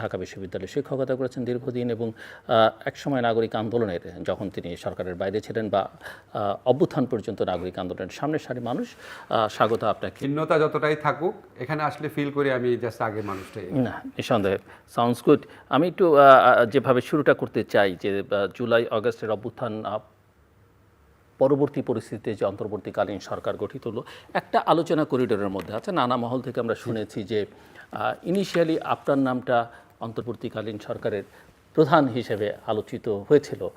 ঢাকা বিশ্ববিদ্যালয়ে শিক্ষকতা করেছেন দীর্ঘদিন এবং একসময় নাগরিক আন্দোলনের যখন তিনি সরকারের বাইরে ছিলেন বা অভ্যুত্থান পর্যন্ত নাগরিক আন্দোলনের সামনের সারি মানুষ স্বাগত আপনাকে। ভিন্নতা যতটাই থাকুক এখানে আসলে ফিল করি আমি জাস্ট আগে মানুষটাই। না নিঃসন্দেহে। সাউন্ডস গুড আমি একটু যেভাবে শুরুটা করতে চাই যে জুলাই আগস্টের অভ্যুত্থান পরবর্তী পরিস্থিতিতে যে অন্তর্বর্তীকালীন সরকার গঠিত হলো একটা আলোচনা করিডোরের মধ্যে আছে। নানা মহল থেকে আমরা শুনেছি যে ইনিশিয়ালি আপনার নামটা অন্তর্বর্তীকালীন সরকারের প্রধান হিসেবে আলোচিত হয়েছিল।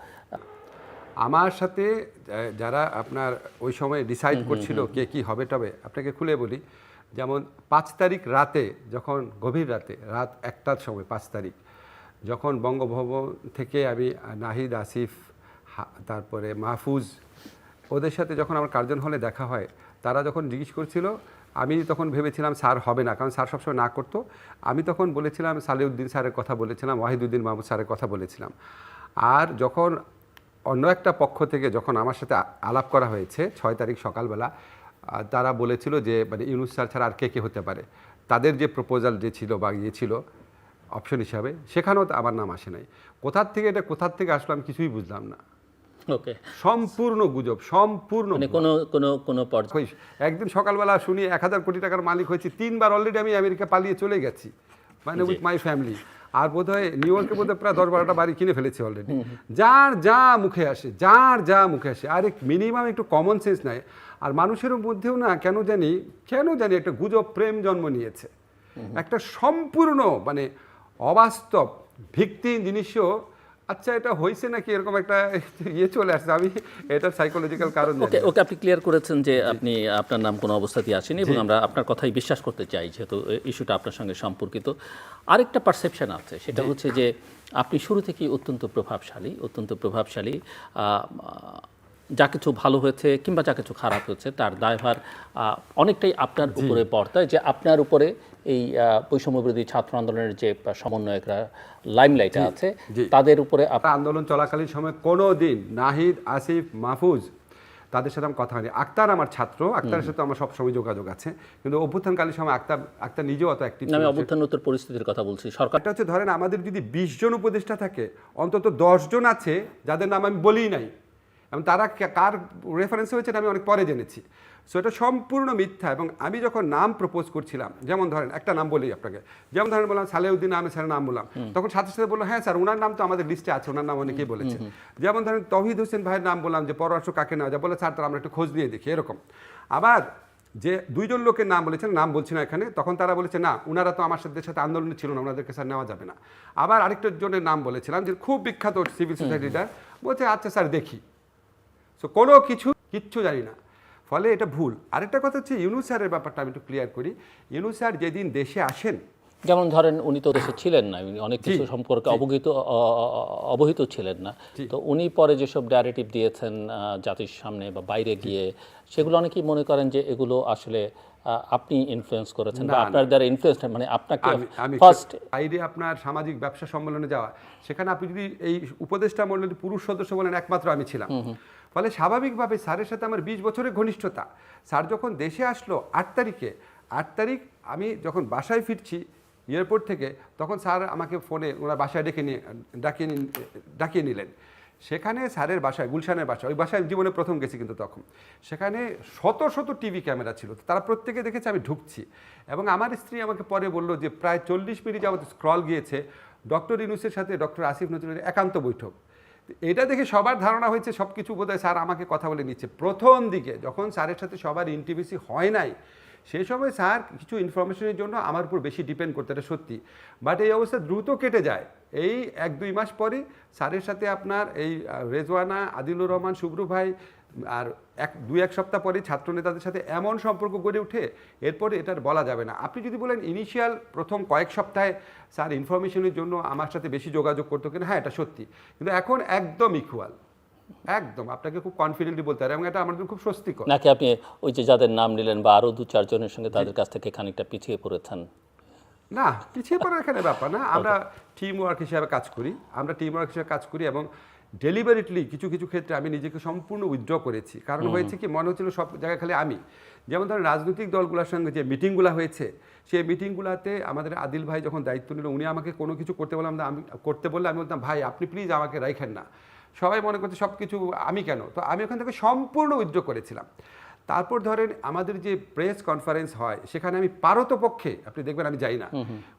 আমার সাথে যারা আপনার ওই সময় ডিসাইড করছিল কে কি হবে তবে আপনাকে খুলে বলি যেমন পাঁচ তারিখ রাতে যখন গভীর রাতে রাত একটার সময় পাঁচ তারিখ যখন বঙ্গভবন থেকে আমি নাহিদ আসিফ তারপরে মাহফুজ ওদের সাথে যখন আমার কার্জন হলে দেখা হয় তারা যখন জিজ্ঞেস করছিল আমি তখন ভেবেছিলাম স্যার হবে না, কারণ স্যার সবসময় না করতো। আমি তখন বলেছিলাম, সালিউদ্দিন স্যারের কথা বলেছিলাম, ওয়াহিদুদ্দিন মাহমুদ স্যারের কথা বলেছিলাম। আর যখন অন্য একটা পক্ষ থেকে যখন আমার সাথে আলাপ করা হয়েছে, ছয় তারিখ সকালবেলা তারা বলেছিল যে মানে ইউনুস স্যার ছাড়া আর কে কে হতে পারে। তাদের যে প্রপোজাল যে ছিল বা ইয়ে ছিল অপশন হিসাবে, সেখানেও আমার নাম আসে নাই। কোথার থেকে এটা কোথার থেকে আসলো আমি কিছুই বুঝলাম না। ওকে। সম্পূর্ণ গুজব সম্পূর্ণ মানে কোনো কোনো কোনো পর্যায়ে। একদিন সকালবেলা শুনি এক হাজার কোটি টাকার মালিক হয়েছি তিনবার অলরেডি আমি আমেরিকা পালিয়ে চলে গেছি মানে উইথ মাই ফ্যামিলি আর বোধহয় নিউ ইয়র্কে বোধহয় প্রায় দশ বারোটা বাড়ি কিনে ফেলেছি অলরেডি যার যা মুখে আসে যার যা মুখে আসে আর মিনিমাম একটু কমন সেন্স নাই। আর মানুষের মধ্যেও না কেন জানি কেন জানি একটা গুজব প্রেম জন্ম নিয়েছে। একটা সম্পূর্ণ মানে অবাস্তব ভিত্তিহীন জিনিসও আচ্ছা এটা হয়েছে নাকি? এরকম একটা ইয়ে চলে আসছে। আমি এটা সাইকোলজিক্যাল কারণ ওকে ওকে আপনি ক্লিয়ার করেছেন যে আপনি আপনার নাম কোনো অবস্থাতেই আসেনি এবং আমরা আপনার কথাই বিশ্বাস করতে চাই যেহেতু ইস্যুটা আপনার সঙ্গে সম্পর্কিত। আরেকটা পারসেপশন আছে সেটা হচ্ছে যে আপনি শুরু থেকেই অত্যন্ত প্রভাবশালী অত্যন্ত প্রভাবশালী যা কিছু ভালো হয়েছে কিংবা যা কিছু খারাপ হয়েছে তার দায়ভার অনেকটাই আপনার উপরে বর্তায় যে আপনার উপরে এই বৈষম্যবিরোধী ছাত্র আন্দোলনের যে সমন্বয়করা লাইমলাইটে আছে তাদের উপরে আপনার আন্দোলন চলাকালীন সময় কোনো দিন নাহিদ আসিফ মাহফুজ তাদের সাথে আমার কথা হয়নি। আক্তার আমার ছাত্র আক্তারের সাথে আমার সবসময় যোগাযোগ আছে। কিন্তু অভ্যুত্থানকালীন সময় আক্তার আক্তার নিজেও অত অ্যাক্টিভ আমি অভ্যুত্থানোত্তর পরিস্থিতির কথা বলছি। সরকারটা হচ্ছে ধরেন আমাদের যদি বিশ জন উপদেষ্টা থাকে অন্তত দশ জন আছে যাদের নাম আমি বলিই নাই। এবং তারা কার রেফারেন্স হয়েছে আমি অনেক পরে জেনেছি। সো এটা সম্পূর্ণ মিথ্যা এবং আমি যখন নাম প্রপোজ করছিলাম যেমন ধরেন একটা নাম বলি আপনাকে যেমন ধরেন বললাম সালেউদ্দিন আমি স্যারের নাম বললাম তখন সাথে সাথে বলল হ্যাঁ স্যার ওনার নাম তো আমাদের লিস্টে আছে ওনার নাম অনেকেই বলেছে। যেমন ধরেন তহিদ হোসেন ভাইয়ের নাম বললাম যে পররাষ্ট্র কাকে নেওয়া যায় বলে স্যার তারা আমরা একটু খোঁজ নিয়ে দেখি এরকম। আবার যে দুইজন লোকের নাম বলেছেন নাম বলছি না এখানে তখন তারা বলেছে না ওনারা তো আমার সাথে সাথে আন্দোলনে ছিল না ওনাদেরকে স্যার নেওয়া যাবে না। আবার আরেকটা জনের নাম বলেছিলাম যে খুব বিখ্যাত সিভিল সোসাইটিটা বলছে আচ্ছা স্যার দেখি। সো কোনো কিছু কিচ্ছু জানি না। ফলে এটা ভুল। আরেকটা কথা হচ্ছে ইউনুসারের ব্যাপারটা আমি একটু ক্লিয়ার করি। ইউনুসার যেদিন দেশে আসেন যেমন ধরেন উনি তো দেশে ছিলেন না উনি অনেক কিছু সম্পর্কে অবহিত অবহিত ছিলেন না। তো উনি পরে যেসব ডাইরেক্টিভ দিয়েছেন জাতির সামনে বা বাইরে গিয়ে সেগুলো অনেকেই মনে করেন যে এগুলো আসলে আপনি ইনফ্লুয়েন্স করেছেন বা আপনার দ্বারা ইনফ্লুয়েন্স মানে আপনাকে ফার্স্ট বাইরে আপনার সামাজিক ব্যবসা সম্মেলনে যাওয়া সেখানে আপনি যদি এই উপদেষ্টা মণ্ডলীর পুরুষ সদস্য বলেন একমাত্র আমি ছিলাম। ফলে স্বাভাবিকভাবে স্যারের সাথে আমার বিশ বছরের ঘনিষ্ঠতা। স্যার যখন দেশে আসলো আট তারিখে আট তারিখ আমি যখন বাসায় ফিরছি এয়ারপোর্ট থেকে তখন স্যার আমাকে ফোনে ওনার বাসায় ডেকে নিয়ে, ডাকিয়ে ডাকিয়ে নিলেন। সেখানে স্যারের বাসায়, গুলশানের বাসায়, ওই বাসায় জীবনে প্রথম গেছি কিন্তু তখন। সেখানে শত শত টিভি ক্যামেরা ছিল, তারা প্রত্যেকে দেখেছে আমি ঢুকছি। এবং আমার স্ত্রী আমাকে পরে বলল যে, প্রায় চল্লিশ মিনিট যাবত স্ক্রল গিয়েছে। ডক্টর ইনুসের সাথে ডক্টর আসিফ নজরুলের একান্ত বৈঠক। এটা দেখে সবার ধারণা হয়েছে সব কিছু বোধহয় স্যার আমাকে কথা বলে নিচ্ছে। প্রথম দিকে যখন স্যারের সাথে সবার ইন্টিমেসি হয় নাই সেই সময় স্যার কিছু ইনফরমেশনের জন্য আমার উপর বেশি ডিপেন্ড করতে এটা সত্যি। বাট এই অবস্থা দ্রুত কেটে যায়। এই এক দুই মাস পরে স্যারের সাথে আপনার এই রেজওয়ানা, আদিলুর রহমান শুভ্রু ভাই আর এক, দুই, এক সপ্তাহ পরে ছাত্র নেতাদের সাথে এমন সম্পর্ক গড়ে উঠে, এরপরে এটার বলা যাবে না। আপনি যদি বলেন ইনিশিয়াল প্রথম কয়েক সপ্তাহে স্যার ইনফরমেশনের জন্য আমার সাথে বেশি যোগাযোগ করতো কিনা হ্যাঁ এটা সত্যি। কিন্তু এখন একদম ইকুয়াল একদম আপনাকে খুব কনফিডেন্টলি বলতে পারে এবং এটা আমার জন্য খুব স্বস্তিকর। নাকি আপনি ওই যে যাদের নাম নিলেন বা আরও দু চারজনের সঙ্গে তাদের কাছ থেকে খানিকটা পিছিয়ে পড়েছেন? না পিছিয়ে পড়ার এখানে ব্যাপার না। আমরা টিম ওয়ার্ক হিসেবে কাজ করি আমরা টিম ওয়ার্ক হিসেবে কাজ করি এবং ডেলিভারিটলি কিছু কিছু ক্ষেত্রে আমি নিজেকে সম্পূর্ণ উইথড্র করেছি। কারণ হয়েছে কি মনে হচ্ছিল সব জায়গায় খালি আমি। যেমন ধরেন রাজনৈতিক দলগুলোর সঙ্গে যে মিটিংগুলো হয়েছে সেই মিটিংগুলোতে আমাদের আদিল ভাই যখন দায়িত্ব নিল উনি আমাকে কোনো কিছু করতে বললাম না আমি করতে বললে আমি বলতাম ভাই আপনি প্লিজ আমাকে রাখেন না। সবাই মনে করছে সব কিছু আমি কেন? তো আমি ওখান থেকে সম্পূর্ণ উইথড্র করেছিলাম। তারপর ধরেন আমাদের যে প্রেস কনফারেন্স হয় সেখানে আমি পারতপক্ষে আপনি দেখবেন আমি যাই না।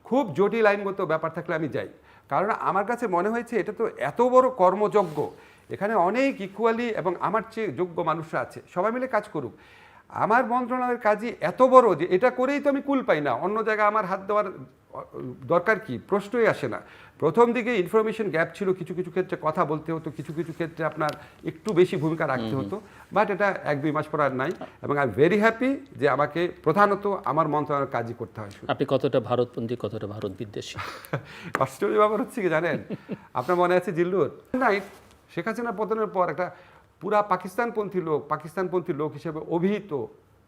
খুব জটিল আইনগত ব্যাপার থাকলে আমি যাই। কারণ আমার কাছে মনে হয়েছে এটা তো এত বড় কর্মযজ্ঞ। এখানে অনেক ইকুয়ালি এবং আমার চেয়ে যোগ্য মানুষরা আছে সবাই মিলে কাজ করুক। আমার মন্ত্রণালয়ের কাজই এত বড় যে এটা করেই তো আমি কুল পাই না। অন্য জায়গায় আমার হাত দেওয়ার দরকার কি? প্রশ্নই আসে না। প্রথম দিকে ইনফরমেশন গ্যাপ ছিল কিছু কিছু ক্ষেত্রে কথা বলতে হতো কিছু কিছু ক্ষেত্রে আপনার একটু বেশি ভূমিকা রাখতে হতো বাট এটা এক দুই মাস পর আর নাই এবং আই ভেরি হ্যাপি যে আমাকে প্রধানত আমার মন্ত্রণালয়ের কাজই করতে হয় আপনি কতটা ভারতপন্থী কতটা ভারত বিদ্বেষী? আশ্চর্য ব্যাপার হচ্ছে কি জানেন? আপনার মনে আছে জিল্লুর? নাই শেখ হাসিনা পতনের পর একটা পুরা পাকিস্তানপন্থী লোক পাকিস্তানপন্থী লোক হিসেবে অভিহিত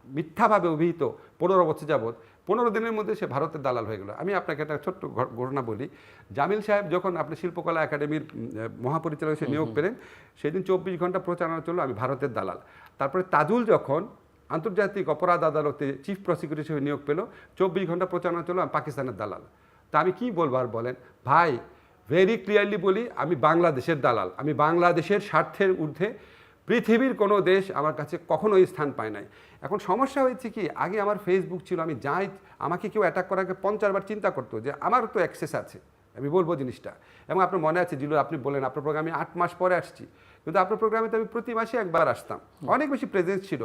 মিথ্যাভাবে অভিহিত পনেরো বছর যাবৎ পনেরো দিনের মধ্যে সে ভারতের দালাল হয়ে গেল। আমি আপনাকে একটা ছোট্ট ঘটনা বলি। জামিল সাহেব যখন আপনি শিল্পকলা একাডেমির মহাপরিচালক হিসেবে নিয়োগ পেলেন সেদিন চব্বিশ ঘণ্টা প্রচারণা চলল আমি ভারতের দালাল। তারপরে তাজুল যখন আন্তর্জাতিক অপরাধ আদালতে চিফ প্রসিকিউটর হিসেবে নিয়োগ পেল চব্বিশ ঘণ্টা প্রচারণা চলল আমি পাকিস্তানের দালাল। তা আমি কী বলব আর বলেন? ভাই ভেরি ক্লিয়ারলি বলি আমি বাংলাদেশের দালাল। আমি বাংলাদেশের স্বার্থের ঊর্ধ্বে পৃথিবীর কোনো দেশ আমার কাছে কখনোই স্থান পায় নাই। এখন সমস্যা হয়েছে কি আগে আমার ফেসবুক ছিল আমি যাই আমাকে কেউ অ্যাটাক করার আগে পঞ্চাশ বার চিন্তা করতো যে আমারও তো অ্যাক্সেস আছে আমি বলব জিনিসটা। এবং আপনার মনে আছে জিলু আপনি বলেন আপনার প্রোগ্রামে আট মাস পরে আসছি। কিন্তু আপনার প্রোগ্রামে তো আমি প্রতি মাসে একবার আসতাম। অনেক বেশি প্রেজেন্স ছিল।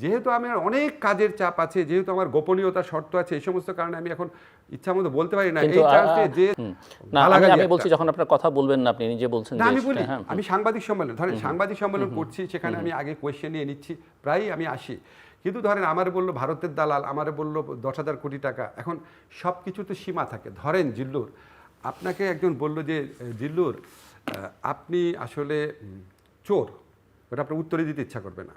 যেহেতু আমার অনেক কাজের চাপ আছে যেহেতু আমার গোপনীয়তার শর্ত আছে এই সমস্ত কারণে আমি এখন ইচ্ছা মতো বলতে পারি না। এই চান্স যে আমি। বলছি যখন আপনার কথা বলবেন না আপনি নিজে বলছেন আমি বলি হ্যাঁ আমি সাংবাদিক সম্মেলন ধরেন সাংবাদিক সম্মেলন করছি সেখানে আমি আগে কোয়েশ্চেন নিয়ে নিচ্ছি প্রায়ই আমি আসি। কিন্তু ধরেন আমার বলল ভারতের দালাল আমার বলল দশ হাজার কোটি টাকা। এখন সব কিছু তো সীমা থাকে। ধরেন জিল্লুর আপনাকে একজন বলল যে জিল্লুর আপনি আসলে চোর। ওটা আপনার উত্তরে দিতে ইচ্ছা করবে না।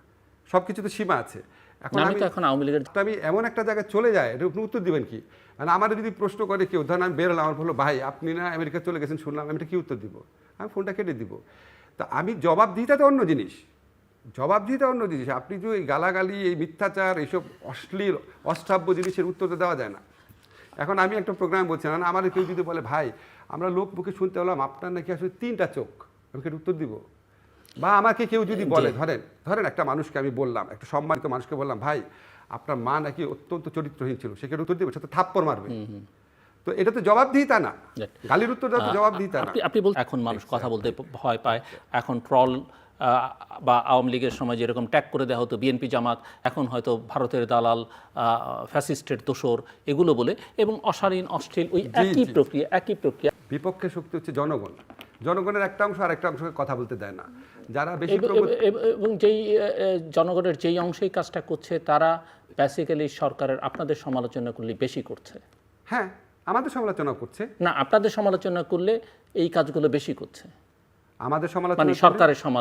সব কিছু তো সীমা আছে। এখন আমি তো এখন আওয়ামী লীগের আমি এমন একটা জায়গায় চলে যায় এটা আপনি উত্তর দিবেন কি? মানে আমার যদি প্রশ্ন করে কেউ ধরেন আমি বেরোলাম আমার বলল ভাই আপনি না আমেরিকা চলে গেছেন শুনলাম আমি এটা কি উত্তর দিব? আমি ফোনটা কেটে দিব। তা আমি জবাব দিই তো অন্য জিনিস। জবাব দিতে অন্য জিনিস। আপনি যে এই গালাগালি এই মিথ্যাচার এইসব অশ্লীল অশ্রাব্য জিনিসের উত্তর তো দেওয়া যায় না। এখন আমি একটা প্রোগ্রাম বলছিলাম আমার কেউ যদি বলে ভাই আমরা লোক মুখে শুনতে হলাম আপনার নাকি আসলে তিনটা চোখ। আমি কি উত্তর দিব। বা আমাকে কেউ যদি বলে ধরেন ধরেন একটা মানুষকে আমি বললাম একটা সম্মানিত মানুষকে বললাম ভাই আপনার মা নাকি অত্যন্ত চরিত্রহীন ছিল সেখানে উত্তর দিবে সে তো থাপ্পড় মারবে। তো এটা তো জবাব দিই না. গালির উত্তর দেওয়া তো জবাব দিই না আপনি আপনি বল এখন মানুষ কথা বলতে ভয় পায়। এখন ট্রল বা আওয়ামী লীগের সময় যেরকম ট্যাগ করে দেওয়া হতো বিএনপি জামাত এখন হয়তো ভারতের দালাল ফ্যাসিস্টের দোসর এগুলো বলে এবং অশালীন অশ্লীল ওই একই প্রক্রিয়া একই প্রক্রিয়া। বিপক্ষে শক্তি হচ্ছে জনগণ। জনগণের একটা অংশ আর একটা অংশকে কথা বলতে দেয় না। যারা বেশি এবং- যেই জনগণের যেই অংশেই কাজটা করছে তারা বেসিক্যালি সরকারের আপনাদের সমালোচনা করলে বেশি করছে। হ্যাঁ আমাদের সমালোচনা করছে। না আপনাদের সমালোচনা করলে এই কাজগুলো বেশি করছে। আমাদের সমালোচনা মানে সরকারের সমালোচনা।